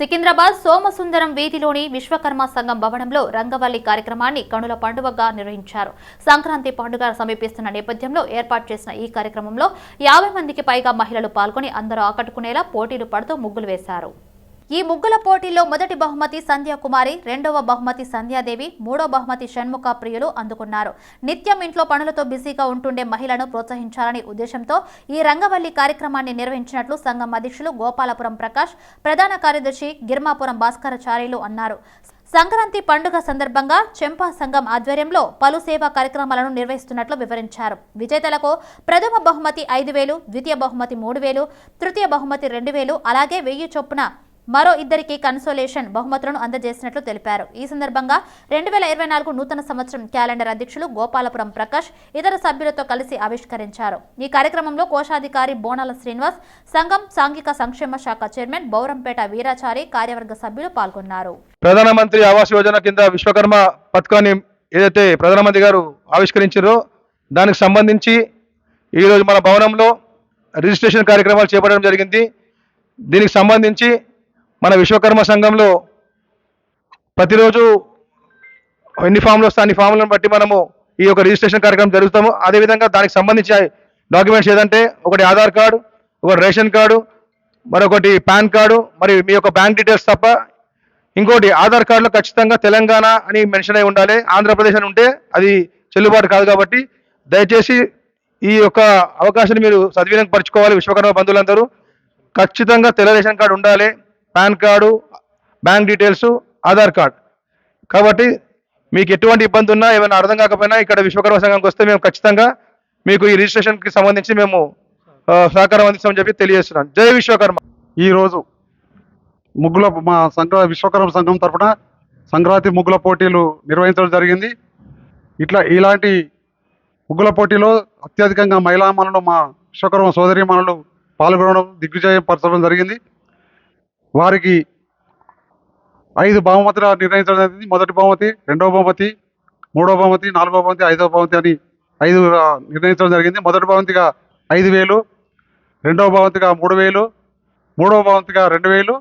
సికింద్రాబాద్ సోమసుందరం వీధిలోని విశ్వకర్మ సంఘం భవనంలో రంగవల్లి కార్యక్రమాన్ని కనుల పండుగగా నిర్వహించారు. సంక్రాంతి పండుగ సమీపిస్తున్న నేపథ్యంలో ఏర్పాటు చేసిన ఈ కార్యక్రమంలో యాభై మందికి పైగా మహిళలు పాల్గొని అందరూ ఆకట్టుకునేలా పోటీలు పడుతూ ముగ్గులు వేశారు. ఈ ముగ్గుల పోటీల్లో మొదటి బహుమతి సంధ్యాకుమారి రెండవ బహుమతి సంధ్యాదేవి మూడో బహుమతి షణ్ముఖ ప్రియులు అందుకున్నారు. నిత్యం ఇంట్లో పనులతో బిజీగా ఉంటుండే మహిళను ప్రోత్సహించాలనే ఉద్దేశంతో ఈ రంగవల్లి కార్యక్రమాన్ని నిర్వహించినట్లు సంఘం అధ్యక్షులు గోపాలపురం ప్రకాష్ ప్రధాన కార్యదర్శి గిర్మాపురం భాస్కరాచార్యులు అన్నారు. సంక్రాంతి పండుగ సందర్భంగా చెంపా సంఘం ఆధ్వర్యంలో పలు సేవా కార్యక్రమాలను నిర్వహిస్తున్నట్లు వివరించారు. విజేతలకు ప్రథమ బహుమతి ఐదు వేలు ద్వితీయ బహుమతి మూడు వేలు తృతీయ బహుమతి రెండు వేలు అలాగే వెయ్యి చొప్పున మరో ఇద్దరికి కన్సోలేషన్ బహుమతులను అందజేసినట్లు తెలిపారు. ఈ సందర్భంగా రెండు వేల ఇరవై నాలుగు నూతన సంవత్సరం క్యాలెండర్ అధ్యక్షులు గోపాలపురం ప్రకాష్ ఇతర సభ్యులతో కలిసి ఆవిష్కరించారు. ఈ కార్యక్రమంలో కోశాధికారి బోనాల శ్రీనివాస్ సంఘం సాంఘిక సంక్షేమ శాఖ చైర్మన్ బౌరంపేట వీరాచారి కార్యవర్గ సభ్యులు పాల్గొన్నారు. ప్రధానమంత్రి ఆవాస్ యోజన కింద విశ్వకర్మ పథకాన్ని ఏదైతే ప్రధానమంత్రి గారు ఆవిష్కరించారో దానికి సంబంధించి ఈరోజు మన భవనంలో రిజిస్ట్రేషన్ కార్యక్రమాలు చేపట్టడం జరిగింది. దీనికి సంబంధించి మన విశ్వకర్మ సంఘంలో ప్రతిరోజు ఎన్ని ఫామ్లు వస్తాయి అన్ని ఫామ్లను బట్టి మనము ఈ యొక్క రిజిస్ట్రేషన్ కార్యక్రమం జరుగుతాము అదేవిధంగా దానికి సంబంధించి డాక్యుమెంట్స్ ఏదంటే ఒకటి ఆధార్ కార్డు ఒకటి రేషన్ కార్డు మరొకటి పాన్ కార్డు మరి మీ యొక్క బ్యాంక్ డీటెయిల్స్ తప్ప ఇంకోటి ఆధార్ కార్డులో ఖచ్చితంగా తెలంగాణ అని మెన్షన్ అయి ఉండాలి. ఆంధ్రప్రదేశ్ అని ఉంటే అది చెల్లుబాటు కాదు కాబట్టి దయచేసి ఈ యొక్క అవకాశాన్ని మీరు సద్వినియోగపరచుకోవాలి విశ్వకర్మ బంధువులందరూ. ఖచ్చితంగా తెల్ల రేషన్ కార్డు ఉండాలి. PAN card bank details Aadhaar card. కాబట్టి మీకు ఎటువంటి ఇబ్బంది ఉన్నా ఏమైనా అర్థం కాకపోయినా ఇక్కడ విశ్వకర్మ సంఘంకి వస్తే మేము ఖచ్చితంగా మీకు ఈ రిజిస్ట్రేషన్కి సంబంధించి మేము సహకారం అందిస్తామని చెప్పి తెలియజేస్తున్నాం జై విశ్వకర్మ. ఈరోజు ముగ్గుల మా సంక్రా విశ్వకర్మ సంఘం తరఫున సంక్రాంతి ముగ్గుల పోటీలు నిర్వహించడం జరిగింది. ఇట్లా ఇలాంటి ముగ్గుల పోటీలో అత్యధికంగా మహిళా మనులు మా విశ్వకర్మ సోదరి మనులు పాల్గొనడం దిగ్విజయం పరచడం జరిగింది. వారికి ఐదు బహుమతులు నిర్ణయించడం జరిగింది. మొదటి బహుమతి రెండవ బహుమతి మూడవ బహుమతి నాలుగవ బహుమతి ఐదవ బహుమతి అని ఐదు నిర్ణయించడం జరిగింది. మొదటి బహుమతిగా ఐదు వేలు రెండవ బహుమతిగా మూడు వేలు మూడవ బహుమతిగా రెండు వేలు.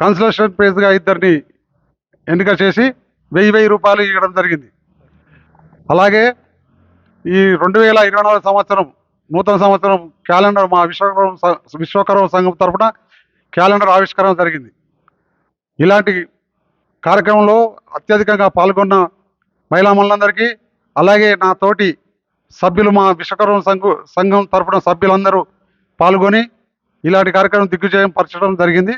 కన్సల్టేషన్ ప్రైజ్గా ఇద్దరిని ఎన్నిక చేసి వెయ్యి వెయ్యి రూపాయలు ఇవ్వడం జరిగింది. అలాగే ఈ రెండు వేల ఇరవై నాలుగు సంవత్సరం నూతన సంవత్సరం క్యాలెండర్ మా విశ్వకర్మ విశ్వకర్మ సంఘం తరఫున క్యాలెండర్ ఆవిష్కరణ జరిగింది. ఇలాంటి కార్యక్రమంలో అత్యధికంగా పాల్గొన్న మహిళా మనులందరికీ అలాగే నా తోటి సభ్యులు మా విశ్వకర్మ సంఘ సంఘం తరపున సభ్యులందరూ పాల్గొని ఇలాంటి కార్యక్రమం దిగ్విజయం పరచడం జరిగింది.